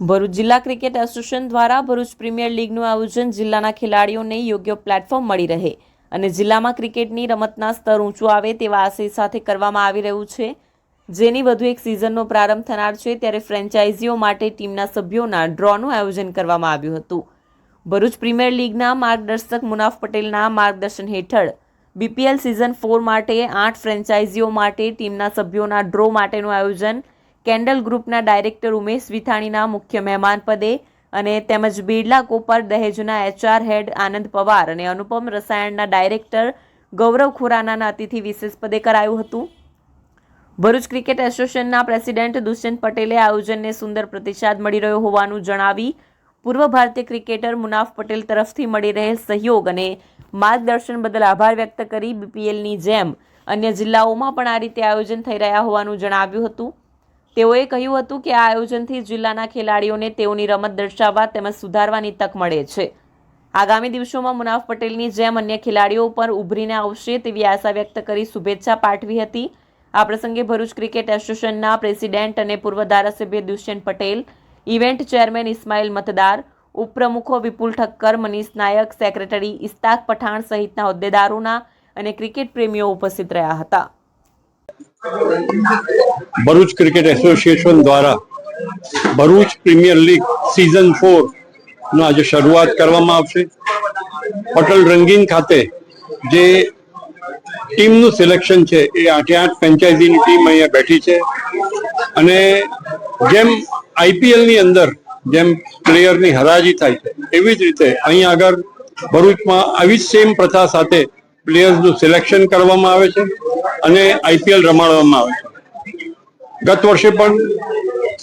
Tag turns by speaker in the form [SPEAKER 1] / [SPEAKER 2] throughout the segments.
[SPEAKER 1] ભરૂચ જિલ્લા cricket association દ્વારા Bharuch premier લીગનું આયોજન જિલ્લાના ખેલાડીઓને યોગ્ય પ્લેટફોર્મ મળી રહે અને જિલ્લામાં ક્રિકેટની રમતના સ્તર ઊંચું આવે તેવા આશય સાથે કરવામાં આવી રહ્યું છે. જેની વધુ એક સિઝનનો પ્રારંભ થનાર છે ત્યારે ફ્રેન્ચાઇઝીઓ માટે ટીમના સભ્યોના ડ્રોનું આયોજન કરવામાં આવ્યું હતું. ભરૂચ પ્રીમિયર લીગના માર્ગદર્શક મુનાફ પટેલના માર્ગદર્શન હેઠળ બીપીએલ સિઝન ફોર માટે આઠ ફ્રેન્ચાઇઝીઓ માટે ટીમના સભ્યોના ડ્રો માટેનું આયોજન કેન્ડલ ગ્રુપના ડાયરેક્ટર ઉમેશ વિથાણીના મુખ્ય મહેમાન પદે અને તેમજ બિરલા કોપર દહેજના એચઆર હેડ આનંદ પવાર અને અનુપમ રસાયણના ડાયરેક્ટર ગૌરવ ખુરાનાના અતિથિ વિશેષ પદે કરાયું હતું. ભરૂચ ક્રિકેટ એસોસિએશનના પ્રેસિડેન્ટ દુષ્યંત પટેલે આયોજનને સુંદર પ્રતિસાદ મળી રહ્યો હોવાનું જણાવી પૂર્વ ભારતીય ક્રિકેટર મુનાફ પટેલ તરફથી મળી રહેલ સહયોગ અને માર્ગદર્શન બદલ આભાર વ્યક્ત કરી બીપીએલની જેમ અન્ય જિલ્લાઓમાં પણ આ રીતે આયોજન થઈ રહ્યા હોવાનું જણાવ્યું હતું. તેઓએ કહ્યું હતું કે આ આયોજનથી જિલ્લાના ખેલાડીઓને તેઓની રમત દર્શાવવા તેમજ સુધારવાની તક મળે છે. આગામી દિવસોમાં મુનાફ પટેલની જેમ અન્ય ખેલાડીઓ પર ઉભરીને આવશે તેવી આશા વ્યક્ત કરી શુભેચ્છા પાઠવી હતી. આ પ્રસંગે ભરૂચ ક્રિકેટ એસોસિએશનના પ્રેસિડેન્ટ અને પૂર્વ ધારાસભ્ય દુષ્યંત પટેલ, ઇવેન્ટ ચેરમેન ઇસ્માઇલ મતદાર, ઉપપ્રમુખો વિપુલ ઠક્કર, મનીષ નાયક, સેક્રેટરી ઇસ્તાક પઠાણ સહિતના હોદ્દેદારોના અને ક્રિકેટ પ્રેમીઓ ઉપસ્થિત રહ્યા હતા.
[SPEAKER 2] ભરૂચ ક્રિકેટ એસોસિએશન દ્વારા Bharuch premier league season four નો આજે શરૂઆત કરવામાં આવશે. હોટલ રંગીન ખાતે જે ટીમનું સિલેક્શન છે, એ આઠે આઠ ફ્રેન્ચાઇઝીની ટીમ અહીંયા બેઠી છે. અને જેમ આઈપીએલની અંદર જેમ પ્લેયરની હરાજી થાય છે, એવી જ રીતે અહીં આગળ ભરૂચમાં આવી જ સેમ પ્રથા સાથે પ્લેયર્સનું સિલેક્શન કરવામાં આવે છે. અને આઈપીએલ રમાડવામાં આવે છે. ગત વર્ષે પણ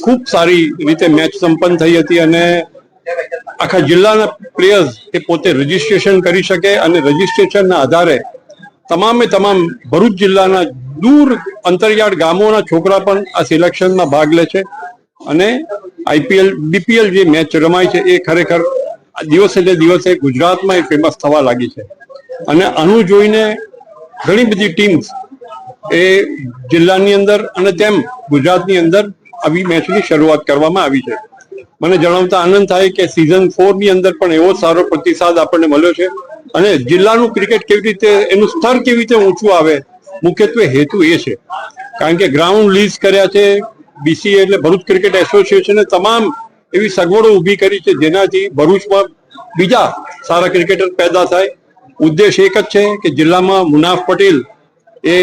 [SPEAKER 2] ખૂબ સારી રીતે મેચ સંપન્ન થઈ હતી અને આખા જિલ્લાના પ્લેયર્સ એ પોતે રજીસ્ટ્રેશન કરી શકે અને રજીસ્ટ્રેશનના આધારે તમામે તમામ ભરૂચ જિલ્લાના દૂર અંતરિયાળ ગામોના છોકરા પણ આ સિલેક્શનમાં ભાગ લે છે અને આઈપીએલ બીપીએલ જે મેચ રમાય છે એ ખરેખર દિવસે ને દિવસે ગુજરાતમાં એ ફેમસ થવા લાગી છે. અને આનું જોઈને ઘણી બધી ટીમ્સ એ જિલ્લાની અંદર અને તેમ ગુજરાતની અંદર આવી મેચની શરૂઆત કરવામાં આવી છે. મને જણાવતા આનંદ થાય કે સિઝન ફોરની અંદર પણ એવો સારો પ્રતિસાદ આપણને મળ્યો છે અને જિલ્લાનું ક્રિકેટ કેવી રીતે, એનું સ્તર કેવી રીતે ઊંચું આવે, મુખ્યત્વે હેતુ એ છે. કારણ કે ગ્રાઉન્ડ લીઝ કર્યા છે બીસીએ એટલે ભરૂચ ક્રિકેટ એસોસિએશને તમામ એવી સગવડો ઊભી કરી છે, જેનાથી ભરૂચમાં બીજા સારા ક્રિકેટર પેદા થાય. ઉદ્દેશ એક જ છે કે જિલ્લામાં મુનાફ પટેલ એ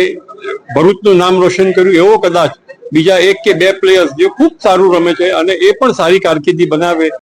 [SPEAKER 2] ભરૂચનું નામ રોશન કર્યું. એવો કદાચ બીજા એક કે બે પ્લેયર્સ જે ખૂબ સારું રમે છે અને એ પણ સારી કારકિર્દી બનાવે